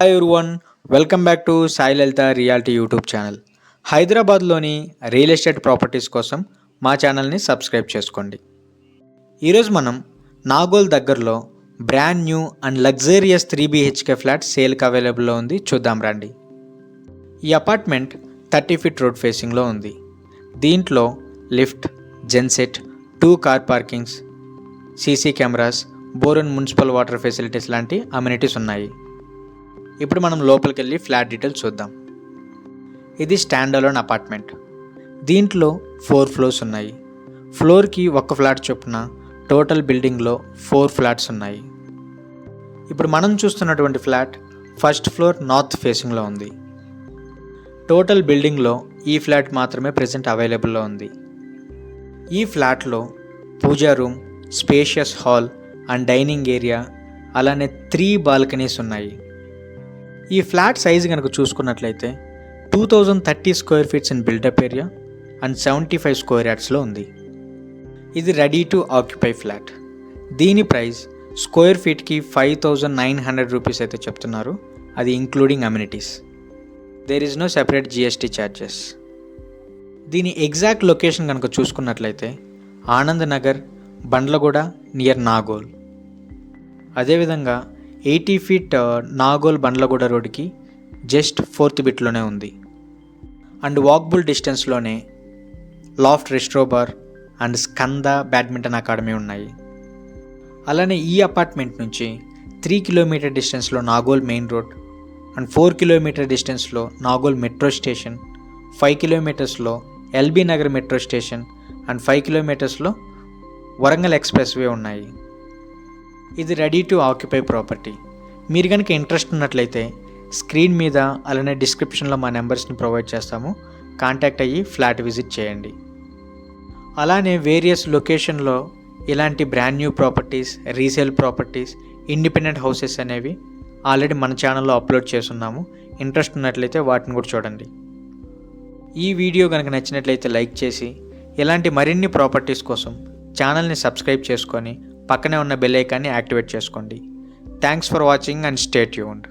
Hi one welcome back to Sai Lalitha realty YouTube channel హైదరాబాద్లోని real estate properties కోసం మా ఛానల్ని subscribe చేసుకోండి. ఈరోజు మనం నాగోల్ దగ్గరలో brand new and luxurious three BHK flat సేల్కి అవైలబుల్లో ఉంది. చూద్దాం రండి. ఈ అపార్ట్మెంట్ థర్టీ ఫీట్ రోడ్ ఫేసింగ్లో ఉంది. దీంట్లో lift genset two car parkings CC cameras బోరన్ municipal water facilities లాంటి అమ్యూనిటీస్ ఉన్నాయి. ఇప్పుడు మనం లోపలికి వెళ్ళి ఫ్లాట్ డీటెయిల్స్ చూద్దాం. ఇది స్టాండ్ అలోన్ అపార్ట్మెంట్. దీంట్లో ఫోర్ ఫ్లోర్స్ ఉన్నాయి. ఫ్లోర్కి ఒక్క ఫ్లాట్ చొప్పున టోటల్ బిల్డింగ్లో ఫోర్ ఫ్లాట్స్ ఉన్నాయి. ఇప్పుడు మనం చూస్తున్నటువంటి ఫ్లాట్ ఫస్ట్ ఫ్లోర్ నార్త్ ఫేసింగ్లో ఉంది. టోటల్ బిల్డింగ్లో ఈ ఫ్లాట్ మాత్రమే ప్రజెంట్ అవైలబుల్లో ఉంది. ఈ ఫ్లాట్లో puja room spacious hall and dining area అలానే త్రీ బాల్కనీస్ ఉన్నాయి. ఈ ఫ్లాట్ సైజ్ కనుక చూసుకున్నట్లయితే two thousand thirty square feets in built up area and seventy five square యార్డ్స్లో ఉంది. ఇది రెడీ టు ఆక్యుపై ఫ్లాట్. దీని price square ఫీట్కి five thousand nine hundred rupees అయితే చెప్తున్నారు. అది including amenities. There is no separate GST charges దీని exact location కనుక చూసుకున్నట్లయితే Anand Nagar Bandlaguda near Nagole. అదేవిధంగా ఎయిటీ ఫీట్ నాగోల్ బండ్లగూడ రోడ్డుకి జస్ట్ ఫోర్త్ బిట్లోనే ఉంది. And walkable డిస్టెన్స్లోనే loft restrobar and Skanda badminton academy ఉన్నాయి. అలానే ఈ అపార్ట్మెంట్ నుంచి త్రీ కిలోమీటర్ డిస్టెన్స్లో Nagole main road and four kilometer డిస్టెన్స్లో Nagole metro station five కిలోమీటర్స్లో LB Nagar metro station and five కిలోమీటర్స్లో Warangal expressway ఉన్నాయి. ఇది రెడీ టు ఆక్యుపై ప్రాపర్టీ. మీరు కనుక ఇంట్రెస్ట్ ఉన్నట్లయితే స్క్రీన్ మీద అలానే డిస్క్రిప్షన్లో మా నెంబర్స్ని ప్రొవైడ్ చేస్తాము. కాంటాక్ట్ అయ్యి ఫ్లాట్ విజిట్ చేయండి. అలానే వేరియస్ లొకేషన్లో ఇలాంటి brand new properties resale properties independent houses అనేవి ఆల్రెడీ మన ఛానల్లో అప్లోడ్ చేస్తున్నాము. ఇంట్రెస్ట్ ఉన్నట్లయితే వాటిని కూడా చూడండి. ఈ వీడియో కనుక నచ్చినట్లయితే లైక్ చేసి ఇలాంటి మరిన్ని ప్రాపర్టీస్ కోసం ఛానల్ని సబ్స్క్రైబ్ చేసుకొని పక్కనే ఉన్న బెల్ ఐకాన్ని యాక్టివేట్ చేసుకోండి. Thanks for watching and stay tuned